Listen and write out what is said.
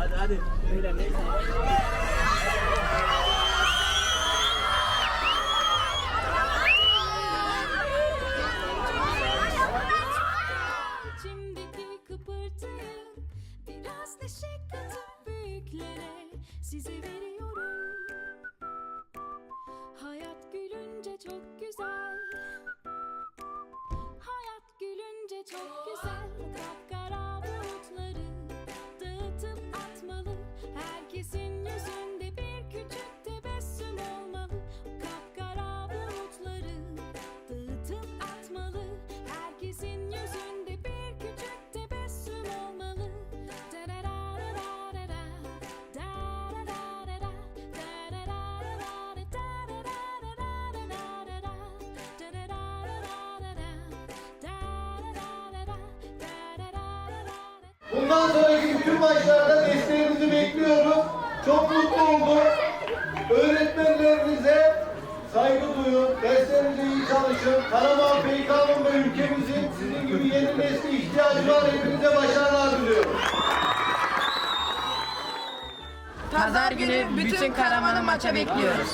Hadi hadi. Biraz neşe katıp büyüklere size veriyorum. Bundan sonraki bütün maçlarda desteğinizi bekliyorum. Çok mutlu oldum. Öğretmenlerinize saygı duyun. Derslerinize iyi çalışın. Karaman, PK'nın ve ülkemizin sizin gibi yeni nesli ihtiyacı var. Hepinize başarılar diliyorum. Pazar günü bütün Karaman'ı maça bekliyoruz.